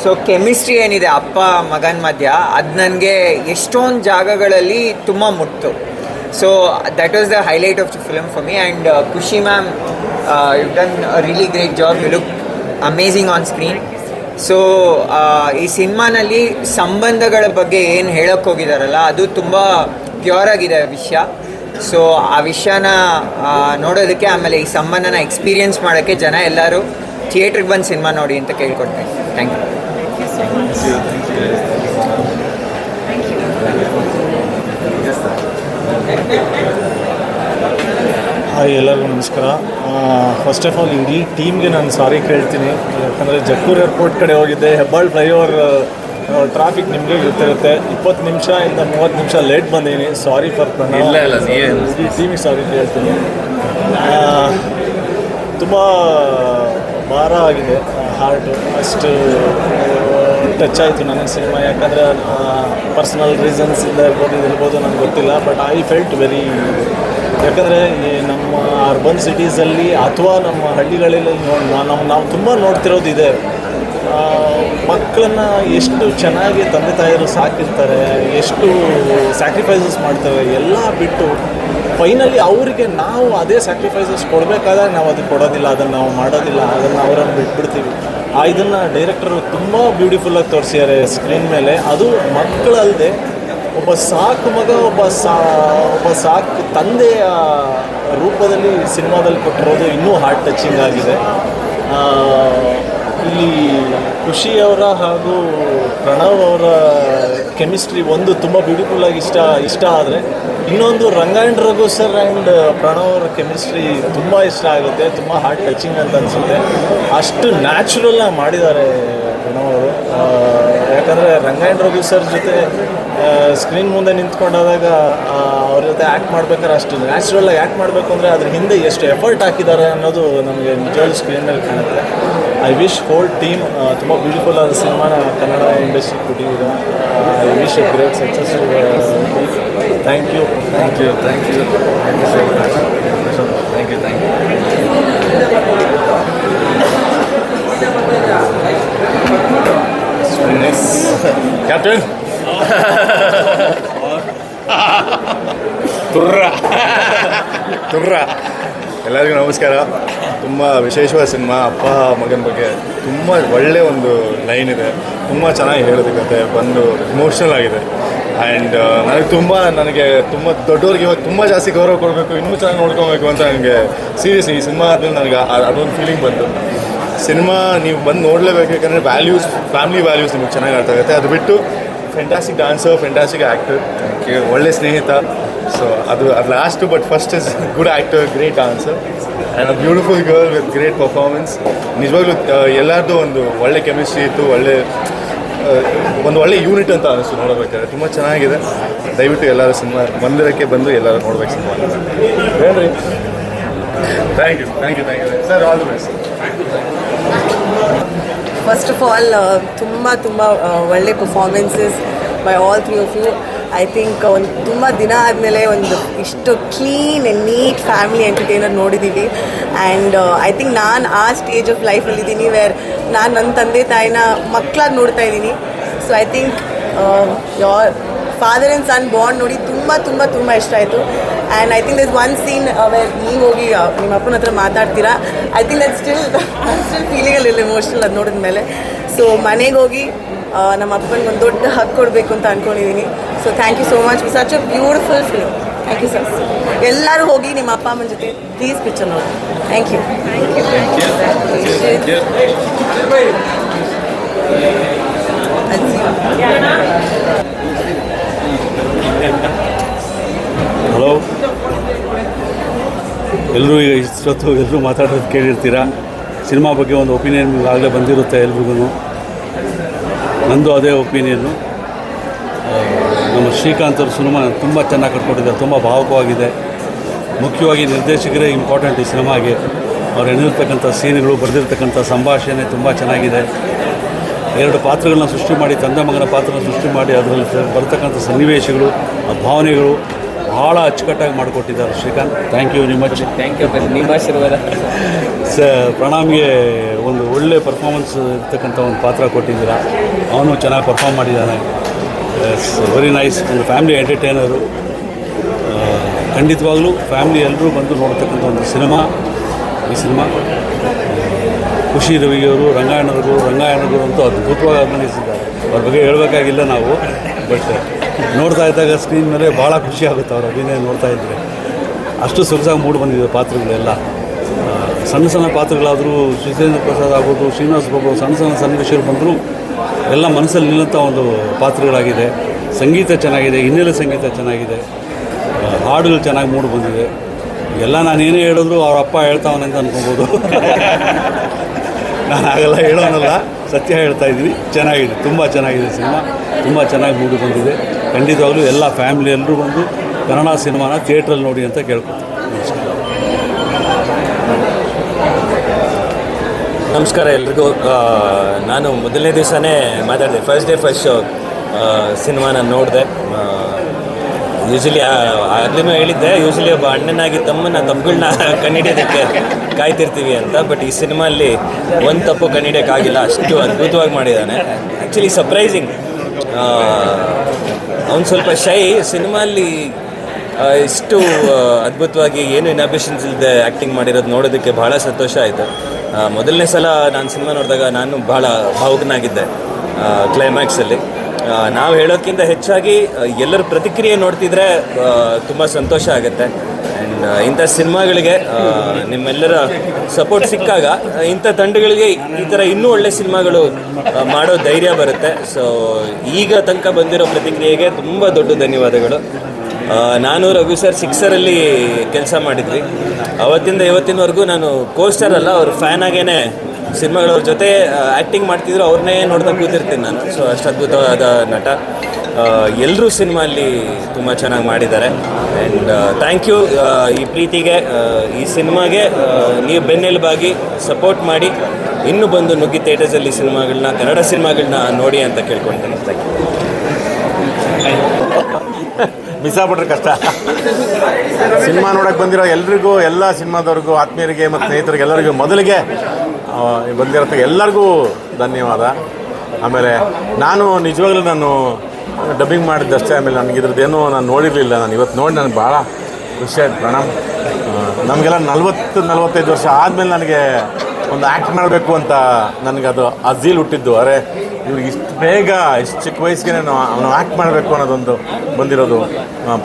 ಸೊ ಕೆಮಿಸ್ಟ್ರಿ ಏನಿದೆ, ಅಪ್ಪ, ಮಗನ ಮಧ್ಯ, ಅದು ನನಗೆ ಎಷ್ಟೊಂದು ಜಾಗಗಳಲ್ಲಿ ತುಂಬ ಮುಟ್ತು. So that was the highlight of the film for me and Khushi ma'am you done really great job you look amazing on screen so ಈ ಸಿನಿಮಾನಲ್ಲಿ ಸಂಬಂಧಗಳ ಬಗ್ಗೆ ಏನು ಹೇಳೋಕ್ಕೆ ಹೋಗಿದಾರಲ್ಲ, ಅದು ತುಂಬ ಪ್ಯೂರ್ ಆಗಿದೆ ವಿಷಯ. ಸೊ ಆ ವಿಷಯನ ನೋಡೋದಕ್ಕೆ ಆಮೇಲೆ ಈ ಸಂಬಂಧನ ಎಕ್ಸ್ಪೀರಿಯನ್ಸ್ ಮಾಡೋಕ್ಕೆ ಜನ ಎಲ್ಲರೂ ಥಿಯೇಟ್ರಿಗೆ ಬಂದು ಸಿನಿಮಾ ನೋಡಿ ಅಂತ ಕೇಳ್ಕೊಡ್ತೀನಿ. ಥ್ಯಾಂಕ್ ಯು ಹಾಯ್ ಎಲ್ಲರಿಗೂ ನಮಸ್ಕಾರ. ಫಸ್ಟ್ ಆಫ್ ಆಲ್ ಇಡೀ ಟೀಮ್ಗೆ ನಾನು ಸಾರಿ ಕೇಳ್ತೀನಿ. ಯಾಕಂದರೆ ಜಕ್ಕೂರ್ ಏರ್ಪೋರ್ಟ್ ಕಡೆ ಹೋಗಿದ್ದೆ ಹೆಬ್ಬಾಳ್ ಫ್ಲೈಓವರ್ ಟ್ರಾಫಿಕ್ ನಿಮಗೆ ಗೊತ್ತಿರುತ್ತೆ. ಇಪ್ಪತ್ತು ನಿಮಿಷ ಇಂದ ಮೂವತ್ತು ನಿಮಿಷ ಲೇಟ್ ಬಂದೀನಿ. ಸಾರಿ ಫಾರ್ ಇಲ್ಲ, ಇಲ್ಲ, ಟೀಮಿಗೆ ಸಾರಿ ಕೇಳ್ತೀನಿ. ತುಂಬ ಭಾರ ಆಗಿದೆ ಹಾರ್ಟು ಅಷ್ಟು ಟಚ್ ಆಯಿತು ನನಗೆ ಸಿನಿಮಾ. ಯಾಕಂದರೆ ಪರ್ಸ್ನಲ್ ರೀಸನ್ಸ್ ಇಂದ ಇರ್ಬೋದು ಇದಿರ್ಬೋದು ನನಗೆ ಗೊತ್ತಿಲ್ಲ. ಬಟ್ ಐ ಫೆಲ್ಟ್ ವೆರಿ ಯಾಕಂದರೆ ಈ ನಮ್ಮ ಅರ್ಬನ್ ಸಿಟೀಸಲ್ಲಿ ಅಥವಾ ನಮ್ಮ ಹಳ್ಳಿಗಳಲ್ಲಿ ನೋಡಿ ನಾವು ನಾವು ತುಂಬ ನೋಡ್ತಿರೋದು ಇದೆ. ಮಕ್ಕಳನ್ನು ಎಷ್ಟು ಚೆನ್ನಾಗಿ ತಂದೆ ತಾಯಿಯರು ಸಾಕಿರ್ತಾರೆ, ಎಷ್ಟು ಸ್ಯಾಕ್ರಿಫೈಸಸ್ ಮಾಡ್ತಾರೆ, ಎಲ್ಲ ಬಿಟ್ಟು ಫೈನಲಿ ಅವರಿಗೆ ನಾವು ಅದೇ ಸ್ಯಾಕ್ರಿಫೈಸಸ್ ಕೊಡಬೇಕಾದಾಗ ನಾವು ಅದು ಕೊಡೋದಿಲ್ಲ, ಅದನ್ನು ನಾವು ಮಾಡೋದಿಲ್ಲ, ಅದನ್ನು ಅವರನ್ನು ಬಿಟ್ಬಿಡ್ತೀವಿ. ಆ, ಇದನ್ನು ಡೈರೆಕ್ಟರು ತುಂಬ ಬ್ಯೂಟಿಫುಲ್ಲಾಗಿ ತೋರಿಸಿದ್ದಾರೆ ಸ್ಕ್ರೀನ್ ಮೇಲೆ. ಅದು ಮಕ್ಕಳಲ್ಲದೆ ಒಬ್ಬ ಸಾಕು ಮಗ, ಒಬ್ಬ ಸಾ, ಒಬ್ಬ ಸಾಕು ತಂದೆಯ ರೂಪದಲ್ಲಿ ಸಿನಿಮಾದಲ್ಲಿ ಕೊಟ್ಟಿರೋದು ಇನ್ನೂ ಹಾರ್ಟ್ ಟಚಿಂಗ್ ಆಗಿದೆ ಆ, ಖುಷಿ ಅವರ ಹಾಗೂ ಪ್ರಣವ್ ಅವರ ಕೆಮಿಸ್ಟ್ರಿ ಒಂದು ತುಂಬ ಬ್ಯೂಟಿಫುಲ್ಲಾಗಿ ಇಷ್ಟ ಇಷ್ಟ ಆದರೆ ಇನ್ನೊಂದು ರಂಗಾಯಣ್ ರಘು ಸರ್ ಆ್ಯಂಡ್ ಪ್ರಣವ್ ಅವರ ಕೆಮಿಸ್ಟ್ರಿ ತುಂಬ ಇಷ್ಟ ಆಗುತ್ತೆ ತುಂಬ ಹಾರ್ಟ್ ಟಚಿಂಗ್ ಅಂತ ಅನಿಸುತ್ತೆ. ಅಷ್ಟು ನ್ಯಾಚುರಲ್ಲಾಗಿ ಮಾಡಿದ್ದಾರೆ ಪ್ರಣವ್ ಅವರು. ಯಾಕಂದರೆ ಆ್ಯಂಡ್ ರಘು ಸರ್ ಜೊತೆ ಸ್ಕ್ರೀನ್ ಮುಂದೆ ನಿಂತ್ಕೊಂಡಾದಾಗ ಅವ್ರ ಜೊತೆ ಆ್ಯಕ್ಟ್ ಮಾಡ್ಬೇಕಾದ್ರೆ ಅಷ್ಟು ನ್ಯಾಚುರಲಾಗಿ ಆ್ಯಕ್ಟ್ ಮಾಡಬೇಕು ಅಂದರೆ ಅದ್ರ ಹಿಂದೆ ಎಷ್ಟು ಎಫರ್ಟ್ ಹಾಕಿದ್ದಾರೆ ಅನ್ನೋದು ನಮಗೆ ನಿಜವಾಗ್ಲೂ ಸ್ಕ್ರೀನಲ್ಲಿ ಕಾಣುತ್ತೆ. ಐ ವಿಶ್ ಹೋಲ್ ಟೀಮ್ ತುಂಬ ಬ್ಯೂಟಿಫುಲ್ ಆದ ಸಿನಿಮಾನ ಕನ್ನಡ ಇಂಡಸ್ಟ್ರಿ ಕೊಟ್ಟಿದ್ದೀರಾ. I wish a great success thank you thank you thank you thank you so much thank you thank you captain ತುರ್ರ ತುರ್ರ ಎಲ್ಲರಿಗೂ ನಮಸ್ಕಾರ. ತುಂಬ ವಿಶೇಷವಾದ ಸಿನಿಮಾ, ಅಪ್ಪ, ಮಗನ ಬಗ್ಗೆ. ತುಂಬ ಒಳ್ಳೆಯ ಒಂದು ಲೈನ್ ಇದೆ. ತುಂಬ ಚೆನ್ನಾಗಿ ಹೇಳಿದ ಕತೆ. ಬಂದು ಇಮೋಷ್ನಲ್ ಆಗಿದೆ. ಆ್ಯಂಡ್ ನನಗೆ ತುಂಬ ನನಗೆ ತುಂಬ ದೊಡ್ಡವ್ರಿಗೆ ಇವಾಗ ತುಂಬ ಜಾಸ್ತಿ ಗೌರವ ಕೊಡಬೇಕು. ಇನ್ನೂ ಚೆನ್ನಾಗಿ ನೋಡ್ಕೊಬೇಕು ಅಂತ ನನಗೆ ಸೀರಿಯಸ್ ಈ ಸಿನಿಮಾ ಆದಮೇಲೆ ನನಗೆ ಅದೊಂದು ಫೀಲಿಂಗ್ ಬಂತು. ಸಿನಿಮಾ ನೀವು ಬಂದು ನೋಡಲೇಬೇಕು. ಯಾಕಂದರೆ ವ್ಯಾಲ್ಯೂಸ್ ಫ್ಯಾಮಿಲಿ ವ್ಯಾಲ್ಯೂಸ್ ನಿಮಗೆ ಚೆನ್ನಾಗಿ ಅರ್ಥ ಆಗುತ್ತೆ. ಅದು ಬಿಟ್ಟು ಫೆಂಟಾಸ್ಟಿಕ್ ಡಾನ್ಸರ್ ಫೆಂಟಾಸ್ಟಿಕ್ ಆ್ಯಕ್ಟರ್ ಒಳ್ಳೆ ಸ್ನೇಹಿತ. ಸೊ ಅದು ಅದು last but first is good actor great dancer and a beautiful girl with great performance ನಿಜವಾಗ್ಲೂ ಎಲ್ಲರದ್ದು ಒಂದು ಒಳ್ಳೆ ಕೆಮಿಸ್ಟ್ರಿ ಇತ್ತು, ಒಳ್ಳೆ ಒಂದು ಒಳ್ಳೆ ಯೂನಿಟ್ ಅಂತ ಅನಿಸ್ತು ನೋಡಬೇಕಾದ್ರೆ ತುಂಬ ಚೆನ್ನಾಗಿದೆ. ದಯವಿಟ್ಟು ಎಲ್ಲರೂ ಸಿನಿಮಾ ಮಂದಿರಕ್ಕೆ ಬಂದು ಎಲ್ಲರೂ ನೋಡ್ಬೇಕು ಸಿನಿಮಾ. ಹೇಳ್ರಿ thank you thank you thank you sir all the best first of all ತುಂಬ ತುಂಬ ಒಳ್ಳೆ performances by all three of you I think ಒಂದು ತುಂಬ ದಿನ ಆದಮೇಲೆ ಒಂದು ಇಷ್ಟು clean and neat family entertainer ನೋಡಿದ್ದೀವಿ ಆ್ಯಂಡ್ ಐ ಥಿಂಕ್ ನಾನು ಆ ಸ್ಟೇಜ್ ಆಫ್ ಲೈಫಲ್ಲಿದ್ದೀನಿ ವೇರ್ ನಾನು ನನ್ನ ತಂದೆ ತಾಯಿನ ಮಕ್ಕಳಾಗಿ ನೋಡ್ತಾ ಇದ್ದೀನಿ so I think your father and son bond ನೋಡಿ ತುಂಬ ತುಂಬ ತುಂಬ ಇಷ್ಟ ಆಯಿತು. And I think this one scene where ನೀವು ಹೋಗಿ ಆ, ನಿಮ್ಮ ಅಪ್ಪನ ಹತ್ರ ಮಾತಾಡ್ತೀರಾ? I think that still still ಫೀಲಿಂಗಲ್ಲಿ ಇಲ್ಲ ಇಮೋಷನಲ್ ಅದು ನೋಡಿದ ಮೇಲೆ ಸೊ ಮನೆಗೆ ಹೋಗಿ ನಮ್ಮ ಅಪ್ಪನಿಗೆ ಒಂದು ದೊಡ್ಡ ಹಕ್ ಕೊಡಬೇಕು ಅಂತ ಅಂದ್ಕೊಂಡಿದ್ದೀನಿ so thank you so much such a beautiful film thank you sir ಎಲ್ಲರೂ ಹೋಗಿ ನಿಮ್ಮ ಅಪ್ಪ ಅಮ್ಮನ ಜೊತೆ ಪ್ಲೀಸ್ ಪಿಕ್ಚರ್ ನೋಡಿ. ಥ್ಯಾಂಕ್ ಯು ಹಲೋ ಎಲ್ಲರೂ ಈಗ ಇಷ್ಟೊತ್ತು ಎಲ್ಲರೂ ಮಾತಾಡೋದು ಕೇಳಿರ್ತೀರಾ? ಸಿನಿಮಾ ಬಗ್ಗೆ ಒಂದು ಒಪಿನಿಯನ್ ಆಗಲೇ ಬಂದಿರುತ್ತೆ ಎಲ್ರಿಗೂ ನಂದು ಅದೇ ಒಪಿನಿಯನ್ನು ನಮ್ಮ ಶ್ರೀಕಾಂತ್ ಅವ್ರ ಸಿನಿಮಾ ತುಂಬ ಚೆನ್ನಾಗಿ ಕಟ್ಕೊಟ್ಟಿದ್ದಾರೆ, ತುಂಬ ಭಾವಕವಾಗಿದೆ. ಮುಖ್ಯವಾಗಿ ನಿರ್ದೇಶಕರೇ ಇಂಪಾರ್ಟೆಂಟ್ ಈ ಸಿನಿಮಾಗೆ. ಅವ್ರು ಎಣಿರ್ತಕ್ಕಂಥ ಸೀನ್ಗಳು, ಬರೆದಿರ್ತಕ್ಕಂಥ ಸಂಭಾಷಣೆ ತುಂಬ ಚೆನ್ನಾಗಿದೆ. ಎರಡು ಪಾತ್ರಗಳನ್ನ ಸೃಷ್ಟಿ ಮಾಡಿ, ತಂದೆ ಮಗನ ಪಾತ್ರನ ಸೃಷ್ಟಿ ಮಾಡಿ, ಅದರಲ್ಲಿ ಬರ್ತಕ್ಕಂಥ ಸನ್ನಿವೇಶಗಳು, ಆ ಭಾವನೆಗಳು ಭಾಳ ಅಚ್ಚುಕಟ್ಟಾಗಿ ಮಾಡಿಕೊಟ್ಟಿದ್ದಾರೆ ಶ್ರೀಕಾಂತ್. ಥ್ಯಾಂಕ್ ಯು ನಿಮ್ಮ ಥ್ಯಾಂಕ್ ಯು ನಿಮ್ಮ ಆಶೀರ್ವಾದ. ಸ ಪ್ರಣಾಮ್ಗೆ ಒಂದು ಒಳ್ಳೆ ಪರ್ಫಾರ್ಮೆನ್ಸ್ ಇರ್ತಕ್ಕಂಥ ಒಂದು ಪಾತ್ರ ಕೊಟ್ಟಿದ್ದೀರ? ಅವನು ಚೆನ್ನಾಗಿ ಪರ್ಫಾರ್ಮ್ ಮಾಡಿದ್ದಾನೆ. ವೆರಿ ನೈಸ್ ಒಂದು ಫ್ಯಾಮಿಲಿ ಎಂಟರ್ಟೈನರು ಖಂಡಿತವಾಗಲೂ ಫ್ಯಾಮಿಲಿ ಎಲ್ಲರೂ ಬಂದು ನೋಡ್ತಕ್ಕಂಥ ಒಂದು ಸಿನಿಮಾ ಈ ಸಿನಿಮಾ ಖುಷಿ ರವಿಯವರು ರಂಗಾಯಣರು ರಂಗಾಯಣರು ಅಂತೂ ಅದ್ಭುತವಾಗಿ ಅಭಿನಯಿಸಿದ್ದಾರೆ. ಅವ್ರ ಬಗ್ಗೆ ಹೇಳಬೇಕಾಗಿಲ್ಲ ನಾವು ಬಟ್ ನೋಡ್ತಾ ಇದ್ದಾಗ ಸ್ಕ್ರೀನ್ ಮೇಲೆ ಭಾಳ ಖುಷಿ ಆಗುತ್ತೆ ಅವ್ರ ಅಭಿನಯ ನೋಡ್ತಾ ಇದ್ದರೆ ಅಷ್ಟು ಸೊಗಸಾಗಿ ಮೂಡಿ ಬಂದಿದೆ ಪಾತ್ರಗಳೆಲ್ಲ. ಸಣ್ಣ ಸಣ್ಣ ಪಾತ್ರಗಳಾದರೂ ಶ್ರೀಚೇಂದ್ರ ಪ್ರಸಾದ್ ಆಗ್ಬೋದು, ಶ್ರೀನಿವಾಸ್ ಬಾಬು ಸಣ್ಣ ಸಣ್ಣ ಸನ್ನಿವೇಶಗಳು ಬಂದರೂ ಎಲ್ಲ ಮನಸ್ಸಲ್ಲಿ ನಿಲ್ಲಂಥ ಒಂದು ಪಾತ್ರಗಳಾಗಿದೆ. ಸಂಗೀತ ಚೆನ್ನಾಗಿದೆ, ಹಿನ್ನೆಲೆ ಸಂಗೀತ ಚೆನ್ನಾಗಿದೆ. ಹಾಡುಗಳು ಚೆನ್ನಾಗಿ ಮೂಡಿ ಬಂದಿದೆ. ಎಲ್ಲ ನಾನು ಏನೇ ಹೇಳಿದ್ರು ಅವ್ರ ಅಪ್ಪ ಹೇಳ್ತಾವನೆ ಅಂತ ಅನ್ಕೊಬೋದು. ನಾನು ಹಾಗೆಲ್ಲ ಹೇಳೋನಲ್ಲ. ಸತ್ಯ ಹೇಳ್ತಾ ಇದ್ವಿ. ಚೆನ್ನಾಗಿದೆ, ತುಂಬ ಚೆನ್ನಾಗಿದೆ ಸಿನಿಮಾ. ತುಂಬ ಚೆನ್ನಾಗಿ ಮೂಡಿ ಬಂದಿದೆ. ಖಂಡಿತವಾಗ್ಲೂ ಎಲ್ಲ ಫ್ಯಾಮಿಲಿ ಎಲ್ಲರೂ ಬಂದು ಕನ್ನಡ ಸಿನಿಮಾನ ಥಿಯೇಟ್ರಲ್ಲಿ ನೋಡಿ ಅಂತ ಕೇಳ್ಕೊತೀನಿ ನಮಸ್ಕಾರ ಎಲ್ರಿಗೂ. ನಾನು ಮೊದಲನೇ ದಿವಸನೇ ಮಾತಾಡಿದೆ. ಫಸ್ಟ್ ಡೇ ಫಸ್ಟ್ ಶೋ ಸಿನಿಮಾನ ನೋಡಿದೆ. ಯೂಶಲಿ ಅದನ್ನು ಹೇಳಿದ್ದೆ ಯೂಶಲಿ ಒಬ್ಬ ಅಣ್ಣನಾಗಿ ತಮ್ಮನ ತಪ್ಪುಗಳನ್ನ ಕಂಡಿಡಿಯೋದಕ್ಕೆ ಕಾಯ್ತಿರ್ತೀವಿ ಅಂತ ಬಟ್ ಈ ಸಿನಿಮಾಲ್ಲಿ ಒಂದು ತಪ್ಪು ಕಂಡಿಡಿಯೋಕ್ಕಾಗಿಲ್ಲ ಅಷ್ಟು ಅದ್ಭುತವಾಗಿ ಮಾಡಿದ್ದಾನೆ. ಆ್ಯಕ್ಚುಲಿ ಸರ್ಪ್ರೈಸಿಂಗ್ ಅವ್ನು ಸ್ವಲ್ಪ ಶೈ ಸಿನಿಮಾಲ್ಲಿ ಇಷ್ಟು ಅದ್ಭುತವಾಗಿ ಏನು ಇನಾಬಿಷನ್ಸ್ ಇಲ್ಲದೆ ಆ್ಯಕ್ಟಿಂಗ್ ಮಾಡಿರೋದು ನೋಡೋದಕ್ಕೆ ಭಾಳ ಸಂತೋಷ ಆಯಿತು. ಮೊದಲನೇ ಸಲ ನಾನು ಸಿನಿಮಾ ನೋಡಿದಾಗ ನಾನು ಭಾಳ ಭಾವುಕನಾಗಿದ್ದೆ ಕ್ಲೈಮ್ಯಾಕ್ಸಲ್ಲಿ ನಾವು ಹೇಳೋಕ್ಕಿಂತ ಹೆಚ್ಚಾಗಿ ಎಲ್ಲರ ಪ್ರತಿಕ್ರಿಯೆ ನೋಡ್ತಿದ್ರೆ ತುಂಬ ಸಂತೋಷ ಆಗುತ್ತೆ. ಆ್ಯಂಡ್ ಇಂಥ ಸಿನಿಮಾಗಳಿಗೆ ನಿಮ್ಮೆಲ್ಲರ ಸಪೋರ್ಟ್ ಸಿಕ್ಕಾಗ ಇಂಥ ತಂಡಗಳಿಗೆ ಈ ಥರ ಇನ್ನೂ ಒಳ್ಳೆ ಸಿನಿಮಾಗಳು ಮಾಡೋ ಧೈರ್ಯ ಬರುತ್ತೆ. ಸೊ ಈಗ ತನಕ ಬಂದಿರೋ ಪ್ರತಿಕ್ರಿಯೆಗೆ ತುಂಬ ದೊಡ್ಡ ಧನ್ಯವಾದಗಳು. ನಾನು ರಘು ಸರ್ ಸಿಕ್ಸರಲ್ಲಿ ಕೆಲಸ ಮಾಡಿದ್ವಿ. ಅವತ್ತಿಂದ ಇವತ್ತಿನವರೆಗೂ ನಾನು ಕೋಸ್ಟರ್ ಅಲ್ಲ, ಅವ್ರ ಫ್ಯಾನ್ ಆಗೇನೆ ಸಿನಿಮಾಗಳವ್ರ ಜೊತೆ ಆ್ಯಕ್ಟಿಂಗ್ ಮಾಡ್ತಿದ್ರು, ಅವ್ರನ್ನೇ ನೋಡ್ತಾ ಕೂತಿರ್ತೀನಿ ನಾನು. ಸೊ ಅಷ್ಟು ಅದ್ಭುತವಾದ ನಟ. ಎಲ್ಲರೂ ಸಿನಿಮಾಲ್ಲಿ ತುಂಬ ಚೆನ್ನಾಗಿ ಮಾಡಿದ್ದಾರೆ. ಆ್ಯಂಡ್ ಥ್ಯಾಂಕ್ ಯು ಈ ಪ್ರೀತಿಗೆ ಈ ಸಿನಿಮಾಗೆ ನೀವು ಬೆನ್ನೆಲುಬಾಗಿ ಸಪೋರ್ಟ್ ಮಾಡಿ. ಇನ್ನೂ ಬಂದು ನುಗ್ಗಿ ಥಿಯೇಟರ್ಸಲ್ಲಿ ಸಿನಿಮಾಗಳನ್ನ, ಕನ್ನಡ ಸಿನಿಮಾಗಳನ್ನ ನೋಡಿ ಅಂತ ಕೇಳ್ಕೊಳ್ತೀನಿ. ಥ್ಯಾಂಕ್ ಯು ಬಿಸಾಬಿಟ್ರೆ ಕಷ್ಟ. ಸಿನಿಮಾ ನೋಡಕ್ಕೆ ಬಂದಿರೋ ಎಲ್ರಿಗೂ, ಎಲ್ಲ ಸಿನಿಮಾದವ್ರಿಗೂ, ಆತ್ಮೀಯರಿಗೆ ಮತ್ತು ಸ್ನೇಹಿತರಿಗೆ ಎಲ್ಲರಿಗೂ ಮೊದಲಿಗೆ ಆ, ಬಂದಿರೋ ಎಲ್ಲರಿಗೂ ಧನ್ಯವಾದ. ಆಮೇಲೆ ನಾನು ನಿಜವಾಗ್ಲೂ ನಾನು ಡಬ್ಬಿಂಗ್ ಮಾಡಿದ್ದಷ್ಟೇ ಆಮೇಲೆ ನನಗೆ ಇದ್ರದ್ದೇನು ನಾನು ನೋಡಿರಲಿಲ್ಲ. ನಾನು ಇವತ್ತು ನೋಡಿ ನನಗೆ ಭಾಳ ಖುಷಿ ಆಯ್ತು ಪ್ರಣಾಮ್ ನಮಗೆಲ್ಲ ನಲ್ವತ್ತು ನಲ್ವತ್ತೈದು ವರ್ಷ ಆದಮೇಲೆ ನನಗೆ ಒಂದು ಆ್ಯಕ್ಟ್ ಮಾಡಬೇಕು ಅಂತ ನನಗದು ಝೀಲ್ ಹುಟ್ಟಿದ್ದು. ಅರೆ ಇವ್ರಿಗೆ ಇಷ್ಟು ಬೇಗ ಇಷ್ಟು ಚಿಕ್ಕ ವಯಸ್ಸಿಗೆ ನಾನು ಅವನು ಆ್ಯಕ್ಟ್ ಮಾಡಬೇಕು ಅನ್ನೋದೊಂದು ಬಂದಿರೋದು.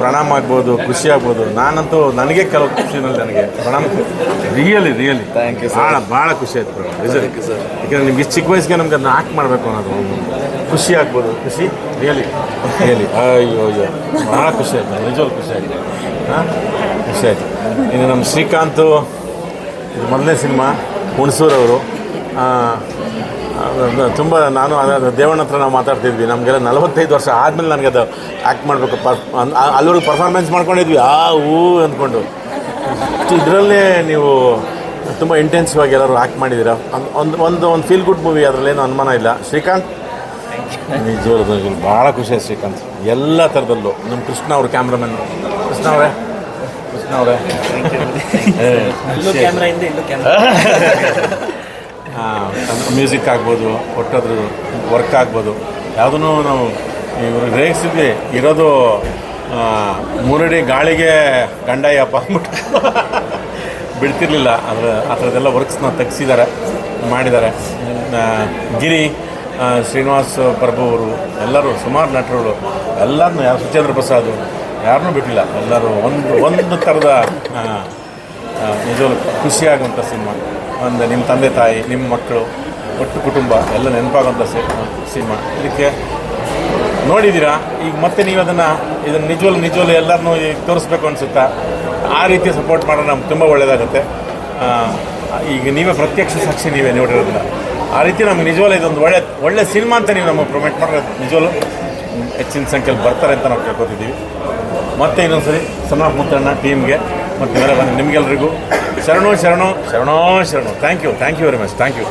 ಪ್ರಣಾಮ ಆಗ್ಬೋದು ಖುಷಿ ಆಗ್ಬೋದು. ನಾನಂತೂ ನನಗೆ ಕೆಲವು ಖುಷಿನಲ್ಲಿ ನನಗೆ Pranam really really thank you ಭಾಳ ಭಾಳ ಖುಷಿ ಆಯ್ತು ಸರ್ ಯಾಕಂದ್ರೆ ನಿಮ್ಗೆ ಇಷ್ಟು ಚಿಕ್ಕ ವಯಸ್ಸಿಗೆ ನಮ್ಗೆ ಅದನ್ನ ಆ್ಯಕ್ಟ್ ಮಾಡಬೇಕು ಅನ್ನೋದು ಖುಷಿ ಆಗ್ಬೋದು. ಖುಷಿ? ರಿಯಲಿ ರಿಯಲಿ ಅಯ್ಯೋ ಅಯ್ಯೋ. ಭಾಳ ಖುಷಿ ಆಯ್ತು. ನಿಜವಾಗ್ಲೂ ಖುಷಿ ಆಯಿತು. ಹಾಂ? ಖುಷಿ ಆಯಿತು. ಇನ್ನು ನಮ್ಮ ಶ್ರೀಕಾಂತು ಇದು ಮೊದಲನೇ ಸಿನಿಮಾ ಹುಣಸೂರವರು. ತುಂಬ ನಾನು ಅದ ದೇವಣ್ಣ ಹತ್ರ ನಾವು ಮಾತಾಡ್ತಿದ್ವಿ. ನಮಗೆಲ್ಲ ನಲವತ್ತೈದು ವರ್ಷ ಆದಮೇಲೆ ನನಗೆ ಅದು ಆ್ಯಕ್ಟ್ ಮಾಡಬೇಕು. ಪರ್ ಅಲ್ಲಿವರೆಗೂ ಪರ್ಫಾರ್ಮೆನ್ಸ್ ಮಾಡ್ಕೊಂಡಿದ್ವಿ. ಆ ಹೂ ಅಂದ್ಕೊಂಡು. ಇದರಲ್ಲೇ ನೀವು ತುಂಬ ಇಂಟೆನ್ಸಿವ್ ಆಗಿ ಎಲ್ಲರೂ ಆ್ಯಕ್ಟ್ ಮಾಡಿದ್ದೀರಾ? ಒಂದು ಒಂದು ಒಂದು ಫೀಲ್ ಗುಡ್ ಮೂವಿ ಅದರಲ್ಲೇನು ಅನುಮಾನ ಇಲ್ಲ. ಶ್ರೀಕಾಂತ್? ನಿಜವಾದ ಭಾಳ ಖುಷಿ ಆಯ್ತು ಶ್ರೀಕಾಂತ್. ಎಲ್ಲ ಥರದಲ್ಲೂ. ನಮ್ಮ ಕೃಷ್ಣ ಅವರು ಕ್ಯಾಮ್ರಾಮನ್ ಕೃಷ್ಣ ಅವರೇ? ಕೃಷ್ಣ ಅವರೇ? ಮ್ಯೂಸಿಕ್ ಆಗ್ಬೋದು, ಒಟ್ಟದ್ರ ವರ್ಕ್ ಆಗ್ಬೋದು. ಯಾವುದೂ ನಾವು ಇವರು ರೇಗಿಸಿದ್ವಿ ಇರೋದು ಮೂರಡಿ ಗಾಳಿಗೆ ಗಂಡಯ್ಯಪ್ಪ ಅಂದ್ಬಿಟ್ಟು ಬಿಡ್ತಿರ್ಲಿಲ್ಲ. ಅದರ ಆ ಥರದ್ದೆಲ್ಲ ವರ್ಕ್ಸ್ನ ತೆಗ್ಸಿದ್ದಾರೆ, ಮಾಡಿದ್ದಾರೆ. ಗಿರಿ ಶ್ರೀನಿವಾಸ್ ಪ್ರಭು ಅವರು, ಎಲ್ಲರೂ, ಸುಮಾರು ನಟರುಗಳು ಎಲ್ಲರನ್ನೂ ಯಾರು ಸುಚೇಂದ್ರ ಪ್ರಸಾದ್ ಯಾರನ್ನೂ ಬಿಟ್ಟಿಲ್ಲ. ಎಲ್ಲರೂ ಒಂದು ಒಂದು ಥರದ ನಿಜ ಖುಷಿಯಾಗುವಂಥ ಸಿನಿಮಾ. ಒಂದು ನಿಮ್ಮ ತಂದೆ ತಾಯಿ ನಿಮ್ಮ ಮಕ್ಕಳು ಒಟ್ಟು ಕುಟುಂಬ ಎಲ್ಲ ನೆನಪಾಗುವಂಥ ಸಿನಿಮಾ. ಇದಕ್ಕೆ ನೋಡಿದ್ದೀರಾ ಈಗ ಮತ್ತೆ ನೀವು ಅದನ್ನು ಇದನ್ನು ನಿಜವಲ್ಲ ನಿಜವಲ್ಲ ಎಲ್ಲರನ್ನೂ ಈಗ ತೋರಿಸ್ಬೇಕು ಅನಿಸುತ್ತಾ? ಆ ರೀತಿ ಸಪೋರ್ಟ್ ಮಾಡೋದು ನಮ್ಗೆ ತುಂಬ ಒಳ್ಳೆಯದಾಗುತ್ತೆ ಈಗ ನೀವೇ ಪ್ರತ್ಯಕ್ಷ ಸಾಕ್ಷಿ ನೀವೇ ನೋಡಿರೋದ್ರಿಂದ. ಆ ರೀತಿ ನಮ್ಗೆ ನಿಜವಲ್ಲ ಇದೊಂದು ಒಳ್ಳೆ ಒಳ್ಳೆ ಸಿನಿಮಾ ಅಂತ ನೀವು ನಮಗೆ ಪ್ರೊಮೋಟ್ ಮಾಡೋದು ನಿಜವಲ್ಲೂ ಹೆಚ್ಚಿನ ಸಂಖ್ಯೆಯಲ್ಲಿ ಬರ್ತಾರೆ ಅಂತ ನಾವು ಕೇಳ್ಕೊತಿದ್ದೀವಿ. ಮತ್ತೆ ಇನ್ನೊಂದ್ಸರಿ ಸಣ್ಣ ಮುತ್ತಣ್ಣ ಟೀಮ್ಗೆ ಮತ್ತು ನಿಮಗೆಲ್ಲರಿಗೂ ಶರಣು ಶರಣು ಶರಣೋ ಶರಣು. Thank you thank you very much thank you